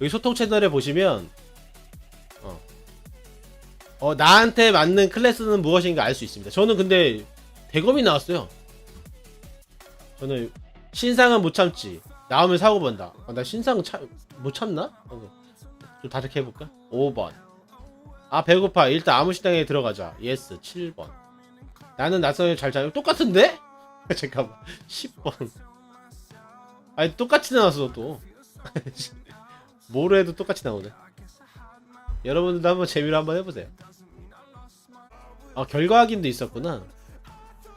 여기 소통 채널에 보시면 어, 어, 나한테 맞는 클래스는 무엇인가 알 수 있습니다. 저는 근데 대검이 나왔어요. 저는 신상은 못 참지. 나오면 사고 본다. 아, 나 신상 참, 못 참나? 어, 좀 다르게 해볼까? 5번. 아 배고파. 일단 아무 식당에 들어가자. 예스 7번. 나는 낯선을 잘 자요. 똑같은데? 잠깐만. 10번. 아니 똑같이 나왔어 또. 뭐로 해도 똑같이 나오네. 여러분들도 한번 재미로 한번 해보세요. 아 결과 확인도 있었구나.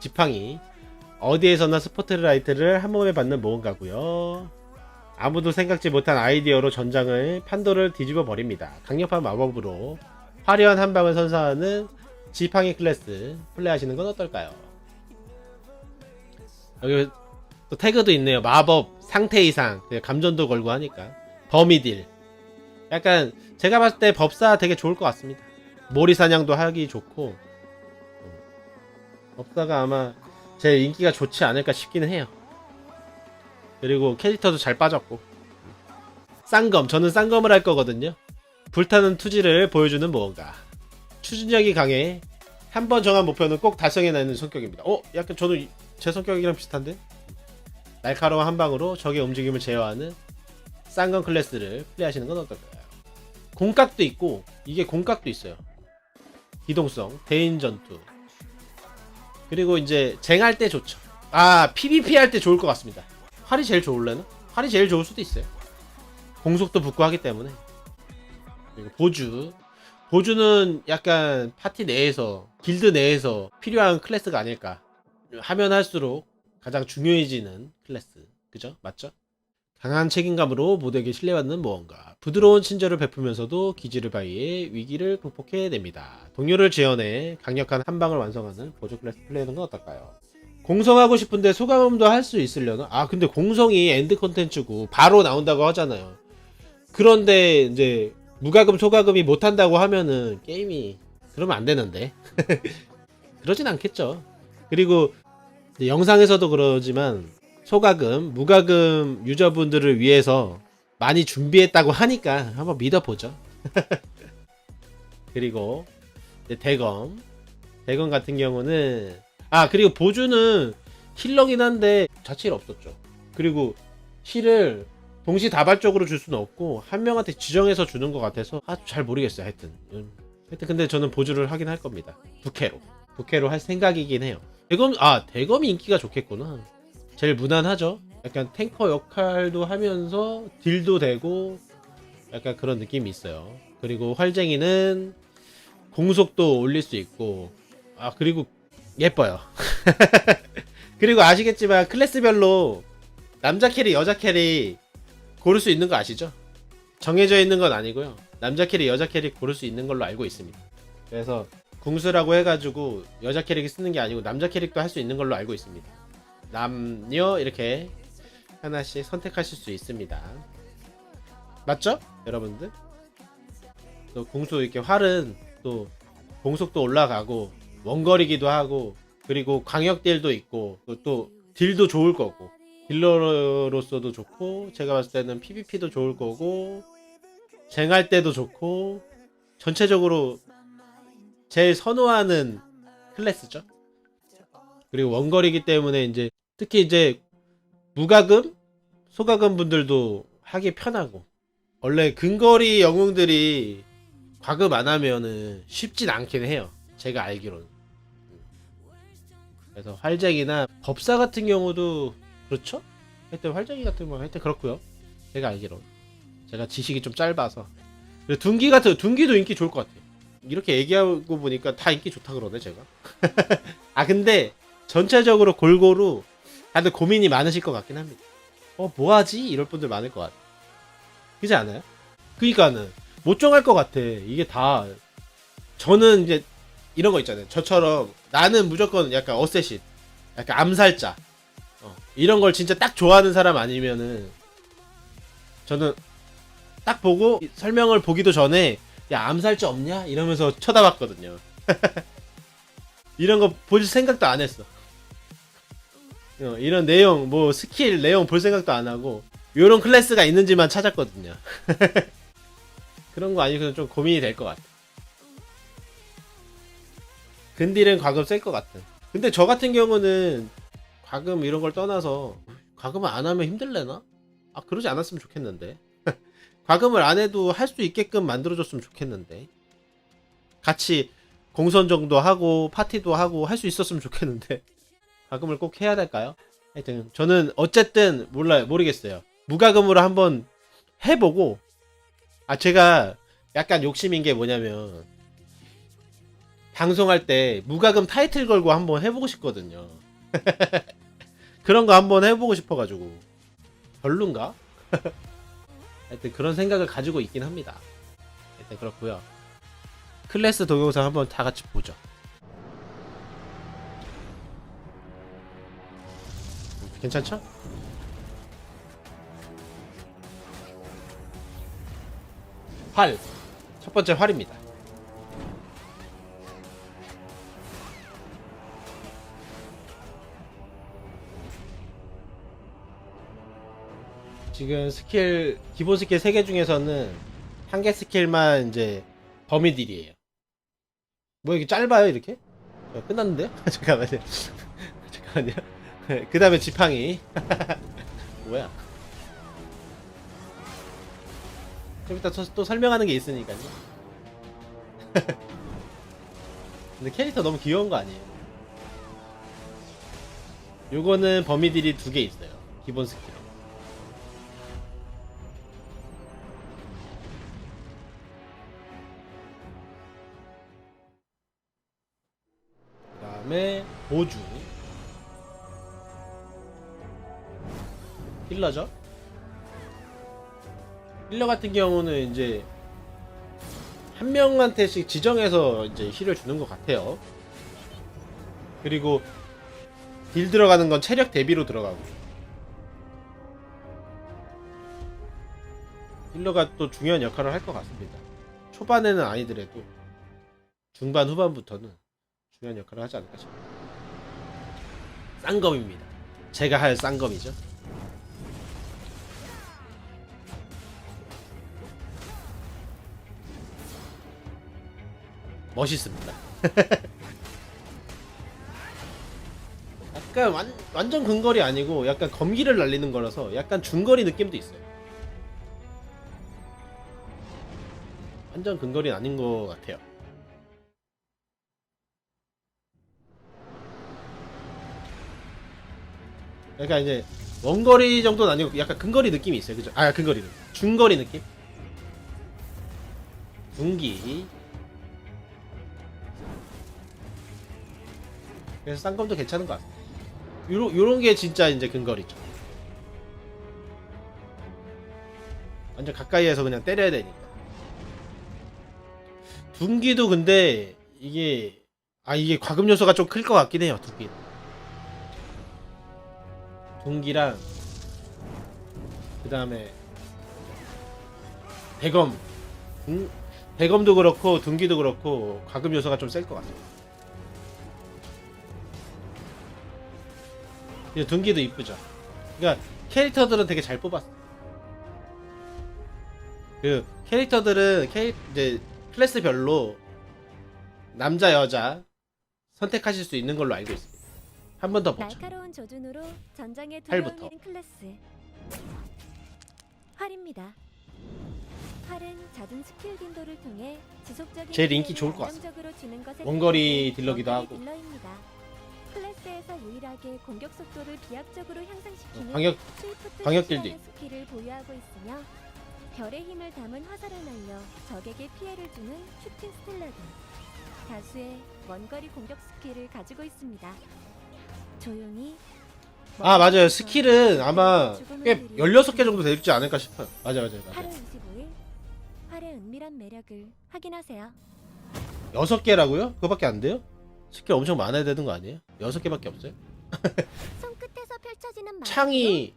지팡이. 어디에서나 스포트라이트를 한 몸에 받는 모험가고요. 아무도 생각지 못한 아이디어로 전장을 판도를 뒤집어 버립니다. 강력한 마법으로 화려한 한 방을 선사하는 지팡이 클래스 플레이하시는 건 어떨까요? 여기 또 태그도 있네요. 마법 상태 이상 감전도 걸고 하니까 범위딜 약간 제가 봤을 때 법사 되게 좋을 것 같습니다. 모리 사냥도 하기 좋고 어, 법사가 아마 제 인기가 좋지 않을까 싶기는 해요. 그리고 캐릭터도 잘 빠졌고 쌍검 저는 쌍검을 할 거거든요. 불타는 투지를 보여주는 무언가 추진력이 강해 한 번 정한 목표는 꼭 달성해내는 성격입니다. 어? 약간 이- 제 성격이랑 비슷한데? 날카로운 한 방으로 적의 움직임을 제어하는 쌍검 클래스를 플레이하시는 건 어떨까요? 공각도 있고 이게 공각도 있어요. 기동성, 대인 전투 그리고 이제 쟁할 때 좋죠. 아 PVP 할 때 좋을 것 같습니다. 활이 제일 좋을래나? 활이 제일 좋을 수도 있어요. 공속도 붙고 하기 때문에 그리고 보주 보주는 약간 파티 내에서 길드 내에서 필요한 클래스가 아닐까 하면 할수록 가장 중요해지는 클래스 그죠? 맞죠? 강한 책임감으로 모두에게 신뢰받는 무언가. 부드러운 친절을 베풀면서도 기지를 바위에 위기를 극복해냅니다. 동료를 지원해 강력한 한방을 완성하는 보조 클래스 플레이는 건 어떨까요? 공성하고 싶은데 소감도 할 수 있으려나? 아 근데 공성이 엔드 컨텐츠고 바로 나온다고 하잖아요. 그런데 이제 무가금 소가금이 못한다고 하면은 게임이 그러면 안 되는데. 그러진 않겠죠. 그리고 영상에서도 그러지만 소가금 무가금 유저분들을 위해서 많이 준비했다고 하니까 한번 믿어보죠. 그리고 대검. 대검 같은 경우는 아 그리고 보주는 힐러긴 한데 자체일 없었죠. 그리고 힐을 동시다발적으로 줄 수는 없고 한 명한테 지정해서 주는 것 같아서 아잘 모르겠어요 하여튼. 음. 하여튼 근데 저는 보주를 하긴 할 겁니다. 부캐로. 부캐로 할 생각이긴 해요. 대검 아 대검이 인기가 좋겠구나 제일 무난하죠 약간 탱커 역할도 하면서 딜도 되고 약간 그런 느낌이 있어요 그리고 활쟁이는 공속도 올릴 수 있고 아 그리고 예뻐요 그리고 아시겠지만 클래스별로 남자 캐리 여자 캐리 고를 수 있는 거 아시죠? 정해져 있는 건 아니고요. 남자 캐리, 여자 캐리 고를 수 있는 걸로 알고 있습니다. 그래서 궁수라고 해가지고 여자 캐릭이 쓰는 게 아니고 남자 캐릭도 할 수 있는 걸로 알고 있습니다. 남녀 이렇게 하나씩 선택하실 수 있습니다. 맞죠? 여러분들? 또 궁수 이렇게 활은 또 공속도 올라가고 원거리기도 하고 그리고 광역 딜도 있고 또, 또 딜도 좋을 거고 딜러로서도 좋고 제가 봤을 때는 PVP도 좋을 거고 쟁할 때도 좋고 전체적으로 제일 선호하는 클래스죠. 그리고 원거리기 때문에 이제 특히 이제 무가금, 소가금 분들도 하기 편하고 원래 근거리 영웅들이 과금 안 하면은 쉽진 않긴 해요. 제가 알기로는. 그래서 활쟁이나 법사 같은 경우도 그렇죠? 하여튼 활쟁이 같은 거 하여튼 그렇고요. 제가 알기로 제가 지식이 좀 짧아서 둔기 같은 둔기도 인기 좋을 것 같아요. 이렇게 얘기하고 보니까 다 인기 좋다 그러네 제가. 아 근데 전체적으로 골고루 다들 고민이 많으실 것 같긴 합니다. 어 뭐 하지 이럴 분들 많을 것 같아. 그지 않아요? 그니까는 못 정할 것 같아. 이게 다 저는 이제 이런 거 있잖아요. 저처럼 나는 무조건 약간 어쌔신, 약간 암살자. 어, 이런 걸 진짜 딱 좋아하는 사람 아니면은 저는 딱 보고 이 설명을 보기도 전에 야 암살자 없냐 이러면서 쳐다봤거든요. 이런 거볼 생각도 안 했어. 어, 이런 내용 뭐 스킬 내용 볼 생각도 안 하고 요런 클래스가 있는지만 찾았거든요. 그런 거 아니고는 좀 고민이 될 것 같아. 근딜은 과금 셀것 같은. 근데 저 같은 경우는 과금 이런 걸 떠나서 과금을 안 하면 힘들래나? 아 그러지 않았으면 좋겠는데. 과금을 안 해도 할 수 있게끔 만들어줬으면 좋겠는데. 같이 공선 정도 하고 파티도 하고 할 수 있었으면 좋겠는데. 과금을 꼭 해야 될까요? 하여튼 저는 어쨌든 몰라요. 모르겠어요. 무과금으로 한번 해보고 아 제가 약간 욕심인 게 뭐냐면 방송할 때 무과금 타이틀 걸고 한번 해보고 싶거든요. 그런 거 한번 해보고 싶어가지고. 별론가? 하여튼 그런 생각을 가지고 있긴 합니다. 하여튼 그렇고요. 클래스 동영상 한번 다 같이 보죠 괜찮죠? 활. 첫 번째 활입니다. 지금 스킬, 기본 스킬 3개 중에서는 한 개 스킬만 이제 범위 딜이에요. 뭐 이게 짧아요, 이렇게? 어, 끝났는데요? 잠깐만요. 잠깐만요. 그 다음에 지팡이. 뭐야? 좀 이따 또, 또 설명하는 게 있으니까요. 근데 캐릭터 너무 귀여운 거 아니에요? 요거는 범위들이 두 개 있어요. 기본 스킬. 그 다음에 보주. 힐러죠? 힐러 같은 경우는 이제 한 명한테씩 지정해서 이제 힐을 주는 것 같아요. 그리고 딜 들어가는 건 체력 대비로 들어가고. 힐러가 또 중요한 역할을 할 것 같습니다. 초반에는 아니더라도 중반 후반부터는 중요한 역할을 하지 않을까 싶어요. 쌍검입니다. 제가 할 쌍검이죠. 멋있습니다. 약간 완, 완전 근거리 아니고 약간 검기를 날리는 거라서 약간 중거리 느낌도 있어요. 완전 근거리는 아닌 것 같아요. 약간 이제 원거리 정도는 아니고 약간 근거리 느낌이 있어요. 그죠? 아, 근거리. 중거리 느낌? 중기. 그래서 쌍검도 괜찮은 것 같아요. 요런, 요런 게 진짜 이제 근거리죠. 완전 가까이에서 그냥 때려야 되니까. 둔기도 근데 이게 아 이게 과금 요소가 좀 클 것 같긴 해요. 둔기. 둔기랑 그 다음에 대검. 둔, 대검도 그렇고 둔기도 그렇고 과금 요소가 좀 셀 것 같아요. 이 둔기도 이쁘죠. 그러니까 캐릭터들은 되게 잘 뽑았어. 그 캐릭터들은 캐 이제 클래스별로 남자 여자 선택하실 수 있는 걸로 알고 있습니다. 한 번 더 보죠. 날카로운 조준으로 전장에 팔부터. 들어오는 클래스 활입니다. 활은 잦은 스킬 빈도를 통해 지속적인 제일 인기 좋을 것 같습니다. 원거리 딜러기도 하고. 딜러입니다. 클래스에서 유일하게 공격 속도를 비약적으로 향상시키는 광역 스위프트 딜딩. 스킬을 보유하고 있으며 별의 힘을 담은 화살을 날려 적에게 피해를 주는 슈팅 스텔라 등 다수의 원거리 공격 스킬을 가지고 있습니다. 조용히 아 맞아요. 스킬은 아마 꽤 느리는 16개 정도 되지 않을까 싶어요. 맞아 맞아 8월 맞아. 25일 활의 은밀한 매력을 확인하세요. 6개라고요? 그거밖에 안 돼요? 스킬 엄청 많아야 되는 거 아니에요? 6개밖에 없어요? 손끝에서 펼쳐지는 창이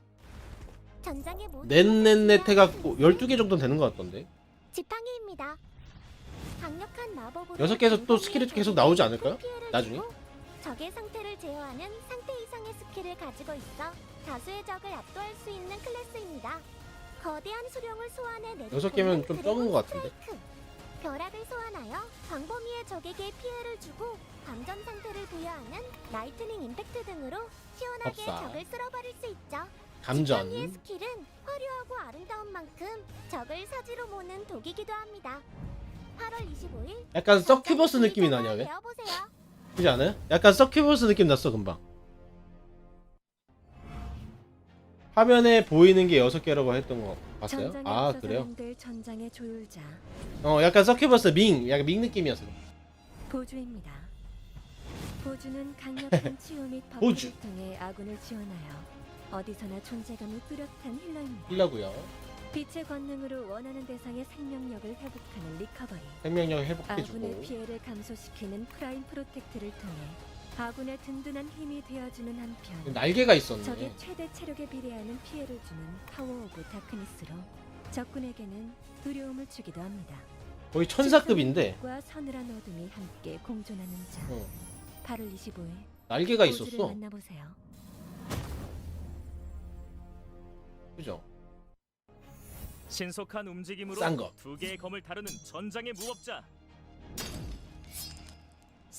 전장의 모든 넷넷넷 해갖고 피하는 12개 정도 되는 것 같던데. 지팡이입니다. 강력한 마법으로 여섯 개에서 또 스킬이 계속 나오지 않을까요? 피해를 나중에? 주고 적의 상태를 제어하는 상태 이상의 스킬을 가지고 있어 다수의 적을 압도할 수 있는 클래스입니다. 거대한 수령을 소환해 여섯 개면 좀 적은 것 같은데? 벼락을 소환하여 광범위의 적에게 피해를 주고 감전 상태를 부여하는 라이트닝 임팩트 등으로 시원하게 법사. 적을 쓸어버릴 수 있죠. 감전. 직전위의 스킬은 화려하고 아름다운 만큼 적을 사지로 모는 독이기도 합니다. 8월 25일 약간 서큐버스 느낌이 나냐 왜? 그지 않아요? 약간 서큐버스 느낌 났어 금방. 화면에 보이는 게 여섯 개라고 했던 거 봤어요? 아 그래요? 전장의 조율자 어 약간 서큐버스 밍 약간 밍 느낌이었어. 보주입니다. 보주는 강력한 치유 및 보주. 통해 아군을 지원하여 어디서나 존재감이 뚜렷한 힐러입니다. 힐러고요. 빛의 권능으로 원하는 대상의 생명력을 회복하는 리커버리. 생명력 아군의 회복해주고. 피해를 감소시키는 프라임 프로텍트를 통해 아군의 든든한 힘이 되어주는 한편 날개가 적의 있었네. 최대 체력에 비례하는 피해를 주는 파워 오브 다크니스로 적군에게는 두려움을 주기도 합니다. 거의 천사급인데 과 서늘한 어둠이 함께 공존하는 자. 어, 8월 25일 날개가 있었어. 만나보세요. 그죠? 신속한 움직임으로 싼 거. 두 개의 검을 다루는 전장의 무법자.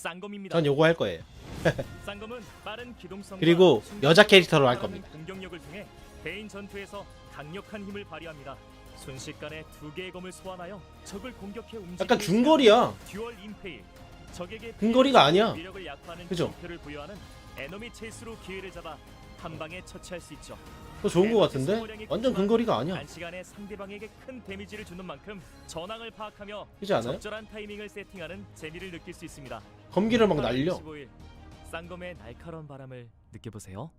쌍검입니다. 전 요거 할 거예요. 쌍검은 빠른 기동성 그리고 여자 캐릭터로 할 겁니다. 공격력을 통해 개인 전투에서 강력한 힘을 발휘합니다. 순식간에 두 개의 검을 소환하여 적을 공격해 움직이는 약간 중거리야. 듀얼 임페일. 적에게 근거리가 아니야. 위력을 약화하는 그죠? 증표를 부여하는 에너미 체이스로 기회를 잡아 한 방에 처치할 수 있죠. 더 좋은 거 같은데? 완전 근거리가 아니야. 단시간에 상대방에게 큰 데미지를 주는 만큼 전황을 파악하며 그지 않아요? 적절한 타이밍을 세팅하는 재미를 느낄 수 있습니다. 검기를 막 8월 날려. 25일, 쌍검의 날카로운 바람을 느껴보세요.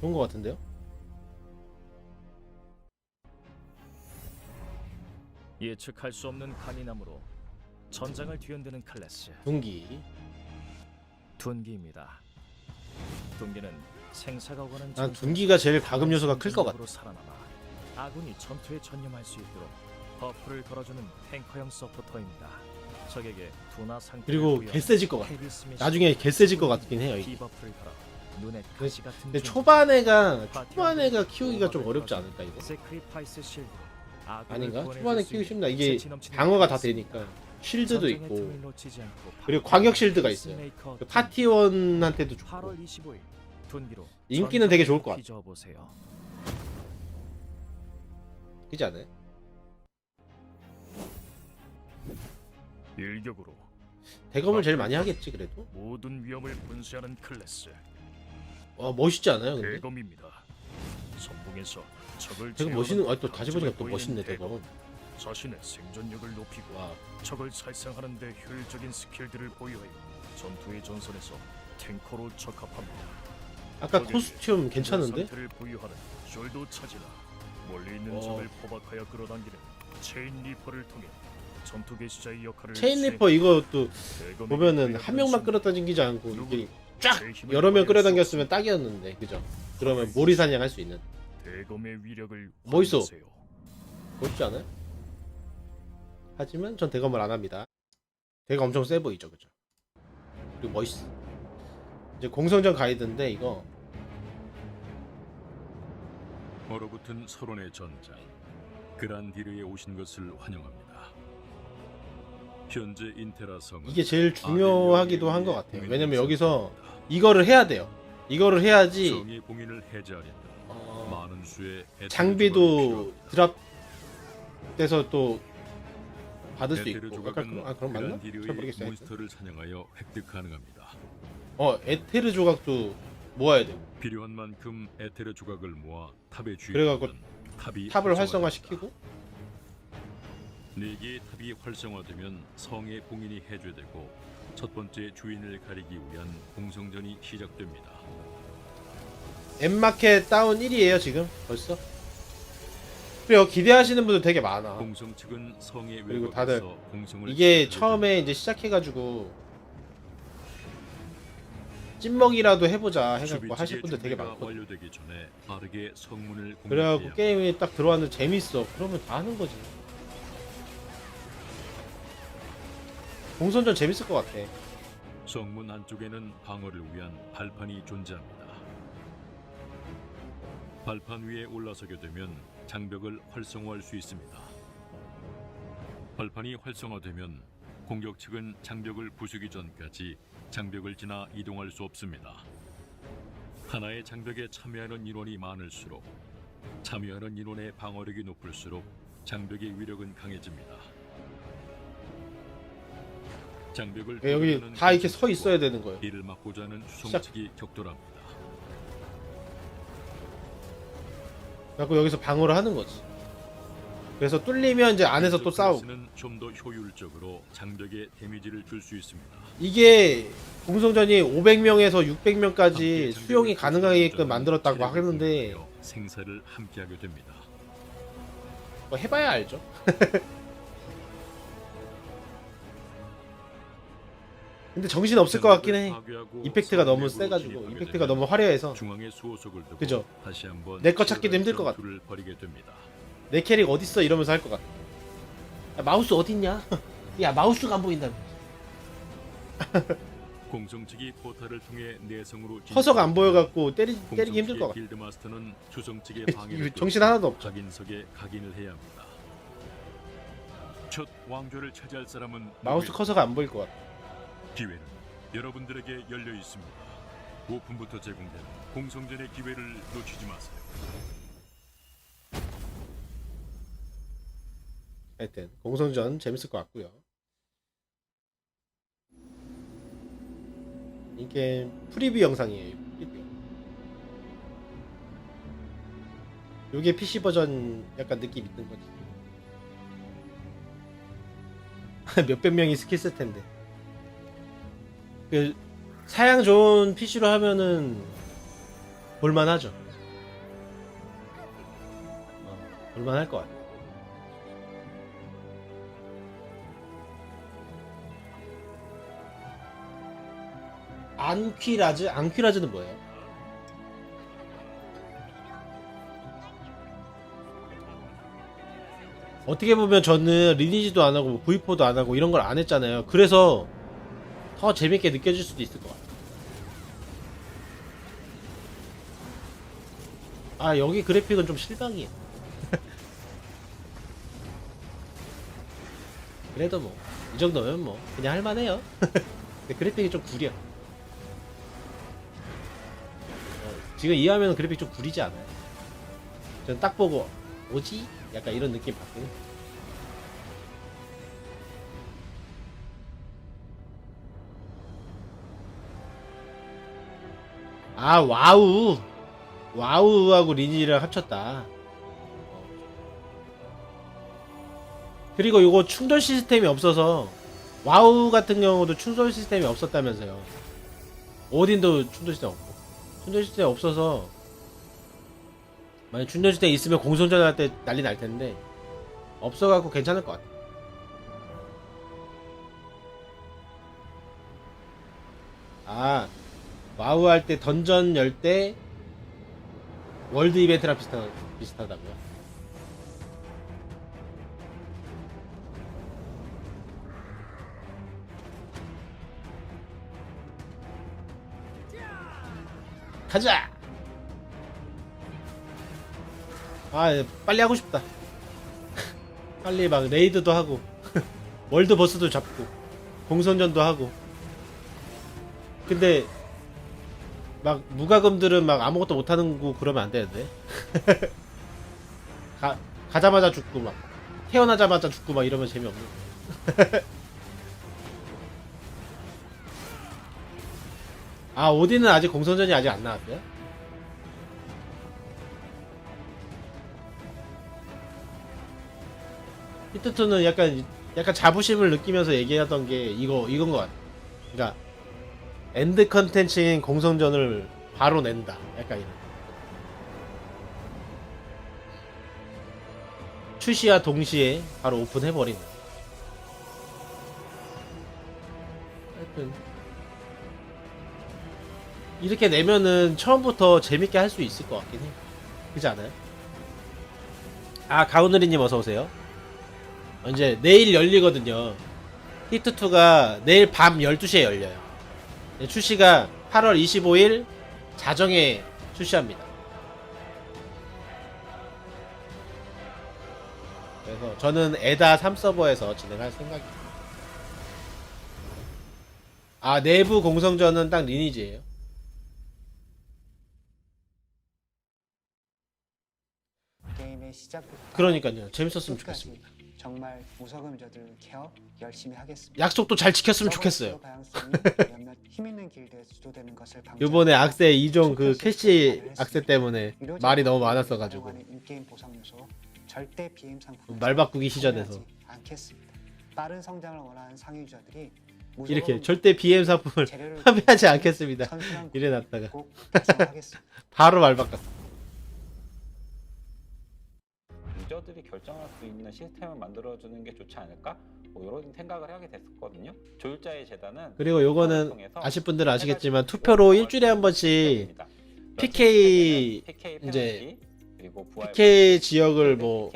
좋은 거 같은데요? 예측할 수 없는 간이남으로 전장을 뒤흔드는 클래스 둥기. 둔기입니다. 둔기는 생사가 오가는 난 둔기가 제일 가금 요소가 클 것 같아. 살아남아 아군이 전투에 전념할 수 있도록 버프를 걸어주는 탱커형 서포터입니다. 적에게 두나 상태 그리고 개세질 것 같아. 나중에 개세질 것 같긴 해요. 이게. 디버프를 걸어 눈에 가시 같은 근데 중- 초반에가 초반에가 키우기가 좀 어렵지 않을까 이거? 세크리파이스 실드 아군을 아닌가? 구원해줄 초반에 수 키우기 있는 쉽나? 이게 재치 넘치는 방어가 다. 되니까 쉴드도 전쟁의 있고 틈을 놓치지 않고 그리고 광역 실드가 있어요. 페이스메이커 그 파티원한테도 좋고 8월 25일 둔기로 인기는 되게 좋을 것 같아. 보세요. 그지 않아요? 일격으로 대검을 제일 많이 하겠지 그래도? 모든 위험을 분쇄하는 클래스 와 멋있지 않아요 근데? 대검입니다. 선봉에서 적을 대검 멋있는 아또 다시 보니까 또 멋있네 대검 자신의 생존력을 높이고 와 적을 살상하는 데 효율적인 스킬들을 보유하여 전투의 전선에서 탱커로 적합합니다. 아까 코스튬 괜찮은데? 상태를 보유하는 숄도 차지나 멀리 있는 어. 적을 포박하여 끌어당기는 체인 리퍼를 통해 전투 개시자의 역할을 체인 리퍼 이것도 보면은 대검의 한 명만 끌어당기지 않고 이게 쫙 여러 명 끌어당겼으면 딱이었는데 그죠? 그러면 모리 사냥 할 수 있는 대검의 위력을 멋있어. 확인하세요. 멋있지 않아요? 하지만 전 대검을 안 합니다 대검 엄청 세 보이죠 그죠? 그리고 멋있어 이제 공성전 가이드인데 이거 얼어붙은 서론의 전장 그란디르에 오신 것을 환영합니다. 현재 인테라 성은 이게 제일 중요하기도 한 것 같아요 공인을 왜냐면 여기서. 이거를 해야 돼요 이거를 해야지 성의 봉인을 해제하려면 어, 많은 수의 조각이 장비도. 드랍 돼서 또 받을 수 에테르 있고 조각은 약간 그런, 아 그럼 맞나? 잘 그란디르의 모르겠어요 몬스터를 사냥하여 획득 가능합니다. 어 에테르 조각도 모아야 돼 요 필요한 만큼 에테르 조각을 모아 탑에 그래갖고 주입하면 탑이 탑을. 활성화시키고 네 개의 탑이 활성화되면 성의 봉인이 해제되고 첫 번째 주인을 가리기 위한 공성전이 시작됩니다. 엠마켓 다운 1이에요 지금? 벌써? 그래요 기대하시는 분들 되게 많아. 공성 측은 성의 그리고 외곽에서 다들 공성을 이게 시작하게 처음에 이제 시작해가지고 찐먹이라도 해보자 해갖고 하실 분들 되게 준비가 많거든. 완료되기 전에 빠르게 성문을 그래갖고 공략해야 게임이 딱 들어왔는데 재밌어. 그러면 다 하는 거지 공선전 재밌을 것 같아 성문 안쪽에는 방어를 위한 발판이 존재합니다. 발판 위에 올라서게 되면 장벽을 활성화할 수 있습니다. 발판이 활성화되면 공격 측은 장벽을 부수기 전까지 장벽을 지나 이동할 수 없습니다. 하나의 장벽에 참여하는 인원이 많을수록 참여하는 인원의 방어력이 높을수록 장벽의 위력은 강해집니다. 장벽을 예, 여기 다 이렇게 서 있어야 되는 거예요. 이를 막고자 하는 수송 측이 격돌합니다. 그래갖고 여기서 방어를 하는 거지. 그래서 뚫리면 이제 안에서 또 싸우고. 좀더 효율적으로 장벽에 데미지를 줄 수 있습니다. 이게 공성전이 500명에서 600명까지 함께 수용이 가능하게끔 만들었다고 하는데 생사를 함께하게 됩니다. 뭐 해봐야 알죠. 근데 정신 없을 것 같긴 해. 이펙트가 너무 세가지고 이펙트가 너무 화려해서 중앙에 수호석을 두고 그죠. 다시 한번 내거 찾기도 힘들 것 같아. 전투를 벌이게 됩니다. 내 캐릭 어딨어 이러면서 할 것 같아. 야, 마우스 어딨냐? 야 마우스가 안 보인다. 공성 측이 포탈을 통해 내성으로 커서가 안. 보여갖고 때리 때리기 힘들 것 같아. 길드 마스터는 주성 측의 이거 방해를 정신 하나도 없죠. 각인석에 각인을 해야 합니다. 첫 왕좌를 차지할 사람은 마우스 누구일까? 커서가 안 보일 것 같아. 기회는 여러분들에게 열려 있습니다. 오픈부터 제공되는 공성전의 기회를 놓치지 마세요. 하여튼 공성전 재밌을 것 같고요. 이게 프리뷰 영상이에요. 프리뷰. 요게 PC 버전 약간 느낌 있는 거지. 몇백 명이 스킬 쓸 텐데. 그 사양 좋은 PC로 하면은 볼만하죠. 어, 볼만할 것 같아. 안퀴라즈? 안퀴라즈는 뭐예요? 어떻게 보면 저는 리니지도 안 하고 V4도 안 하고 이런 걸 안 했잖아요. 그래서 더 재밌게 느껴질 수도 있을 것 같아요. 아 여기 그래픽은 좀 실망이에요. 그래도 뭐 이 정도면 뭐 그냥 할만해요. 근데 그래픽이 좀 구려. 어, 지금 이해하면 그래픽 좀 구리지 않아요? 전 딱 보고 뭐지? 약간 이런 느낌 받거든. 아 와우 와우하고 리니지를 합쳤다. 어. 그리고 이거 충돌 시스템이 없어서 와우 같은 경우도 충돌 시스템이 없었다면서요. 오딘도 충돌 시스템 없고 충돌 시스템 없어서 만약 충돌 시스템 있으면 공성전 할 때 난리 날 텐데 없어갖고 괜찮을 것 같아. 아 와우 할 때 던전 열 때 월드 이벤트랑 비슷하, 비슷하다고요? 가자! 아, 예, 빨리 하고 싶다. 빨리 막 레이드도 하고, 월드 버스도 잡고, 공선전도 하고. 근데, 막 무과금들은 막 아무것도 못하는 거 그러면 안 되는데. 가, 가자마자 죽고 막, 태어나자마자 죽고 막 이러면 재미없는. 아, 오디는 아직 공선전이 아직 안 나왔어요? 히트2는 약간 약간 자부심을 느끼면서 얘기하던 게 이거 이건 것 같아. 그러니까 엔드 컨텐츠인 공성전을 바로 낸다. 약간 이런. 출시와 동시에 바로 오픈해버리는. 하여튼 이렇게 내면은 처음부터 재밌게 할 수 있을 것 같긴 해. 그렇지 않아요? 아 가오누리님 어서 오세요. 이제 내일 열리거든요. 히트2가 내일 밤 12시에 열려요. 네, 출시가 8월 25일 자정에 출시합니다. 그래서 저는 에다 3 서버에서 진행할 생각입니다. 아 내부 공성전은 딱 리니지예요. 그러니까요. 재밌었으면 좋겠습니다. 정말 무서금저들 케어 열심히 하겠습니다. 약속도 잘 지켰으면 좋겠어요. 힘 있는 길드에 주도되는 것을 요번에 방지하고 악세 2종 그 캐시 악세. 때문에 말이 너무 많았어가지고 인게임 보상 요소 절대 BM 상품 말 바꾸기 시전에서 않겠습니다. 빠른 성장을 원하는 상위 유저들이 이렇게 절대 BM 상품을 판매하지 않겠습니다. 이래놨다가. 바로 말 바꿨어. 유저들이 결정할 수 있는 시스템을 만들어주는 게 좋지 않을까? 뭐 이런 생각을 하게 됐었거든요. 조율자의 재단은 그리고 요거는 아실 분들은 아시겠지만 투표로 일주일에 한 번씩 있습니다. PK 이제 PK 지역을 뭐.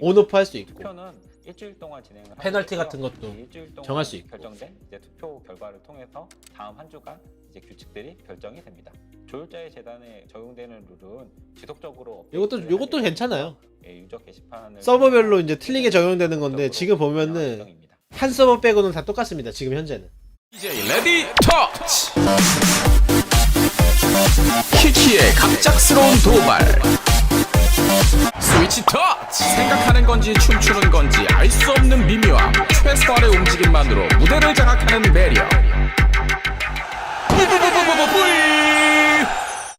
온오프 할 수 있고 투표는 일주일 동안 진행을 페널티. 같은 것도 동안 정할 수 있고. 결정된 투표 결과를 통해서 다음 한 주간 이제 규칙들이 결정이 됩니다. 조율자의 재단에 적용되는 룰은 지속적으로 요것도 하게 괜찮아요. 예, 유저 게시판을 서버별로 이제 틀리게 적용되는 건데 지금 보면은 예정입니다. 한 서버 빼고는 다 똑같습니다. 지금 현재는. DJ 레디 터치 키키의 갑작스러운 도발 스위치 터치 생각하는 건지 춤추는 건지 알 수 없는 미묘함 최소한의 움직임만으로 무대를 장악하는 매력 뿌뿌뿌뿌뿌뿌뿌